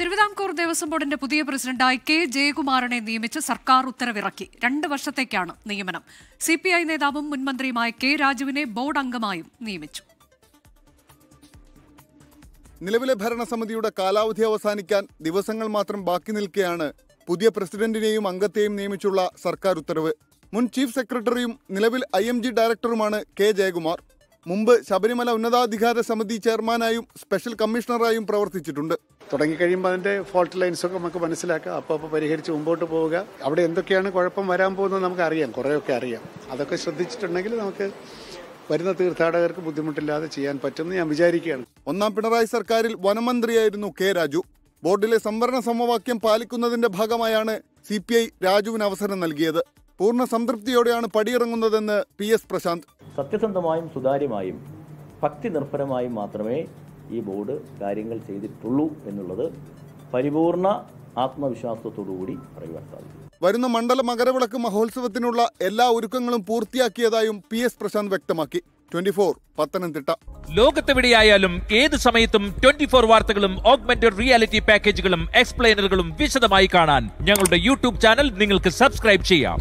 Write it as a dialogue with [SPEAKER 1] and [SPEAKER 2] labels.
[SPEAKER 1] തിരുവിതാംകൂർ ദേവസ്വം ബോർഡിന്റെ പുതിയ പ്രസിഡന്റായി കെ ജയകുമാറിനെ നിയമിച്ച് സർക്കാർ ഉത്തരവിറക്കി. രണ്ട് വർഷത്തേക്കാണ് നിയമനം. സി പി ഐ നേതാവും മുൻമന്ത്രിയുമായ കെ രാജുവിനെ ബോർഡ് അംഗമായും നിയമിച്ചു.
[SPEAKER 2] നിലവിലെ ഭരണസമിതിയുടെ കാലാവധി അവസാനിക്കാൻ ദിവസങ്ങൾ മാത്രം ബാക്കി നിൽക്കെയാണ് പുതിയ പ്രസിഡന്റിനെയും അംഗത്തെയും നിയമിച്ചുള്ള സർക്കാർ ഉത്തരവ്. മുൻ ചീഫ് സെക്രട്ടറിയും നിലവിൽ ഐ എം ജി ഡയറക്ടറുമാണ് കെ ജയകുമാർ. മുമ്പ് ശബരിമല ഉന്നതാധികാര സമിതി ചെയർമാനായും സ്പെഷ്യൽ കമ്മീഷണറായും പ്രവർത്തിച്ചിട്ടുണ്ട്.
[SPEAKER 3] തുടങ്ങിക്കഴിയുമ്പോൾ അതിന്റെ ഫോൾട്ട് ലൈൻസൊക്കെ നമുക്ക് മനസ്സിലാക്കാം. അപ്പോൾ അപ്പോൾ പരിഹരിച്ച് മുമ്പോട്ട് പോവുക. അവിടെ എന്തൊക്കെയാണ് കുഴപ്പം വരാൻ പോകുന്നത് നമുക്ക് അറിയാം കുറേയൊക്കെ അറിയാം. അതൊക്കെ ശ്രദ്ധിച്ചിട്ടുണ്ടെങ്കിൽ നമുക്ക് വരുന്ന തീർത്ഥാടകർക്ക് ബുദ്ധിമുട്ടില്ലാതെ ചെയ്യാൻ പറ്റുമെന്ന് ഞാൻ വിചാരിക്കുകയാണ്.
[SPEAKER 2] ഒന്നാം പിണറായി സർക്കാരിൽ വനമന്ത്രിയായിരുന്നു കെ രാജു. ബോർഡിലെ സംവരണ സമവാക്യം പാലിക്കുന്നതിന്റെ ഭാഗമായാണ് സി പി ഐ രാജുവിന് അവസരം നൽകിയത്. പൂർണ സംതൃപ്തിയോടെയാണ് പടിയിറങ്ങുന്നതെന്ന് പി എസ് പ്രശാന്ത്.
[SPEAKER 4] സത്യസന്ധമായും സുതാര്യമായും ഭക്തി നിർഭരമായും മാത്രമേ ഈ ബോർഡ് കാര്യങ്ങൾ ചെയ്തിട്ടുള്ളൂ എന്നുള്ളത് പരിപൂർണ ആത്മവിശ്വാസത്തോടുകൂടി പറയുവാൻ സാധിക്കും
[SPEAKER 2] വരുന്ന മണ്ഡല മകരവിളക്ക് മഹോത്സവത്തിനുള്ള എല്ലാ ഒരുക്കങ്ങളും പൂർത്തിയാക്കിയതായും പി എസ് പ്രശാന്ത് വ്യക്തമാക്കി. Twenty four Pathanamthitta.
[SPEAKER 5] ലോകത്തെവിടെയായാലും ഏത് സമയത്തും ട്വന്റി ഫോർ വാർത്തകളും ഓഗ്മെന്റഡ് റിയാലിറ്റി പാക്കേജുകളും എക്സ്പ്ലെയിനറുകളും വിശദമായി കാണാൻ ഞങ്ങളുടെ യൂട്യൂബ് ചാനൽ നിങ്ങൾക്ക് സബ്സ്ക്രൈബ് ചെയ്യാം.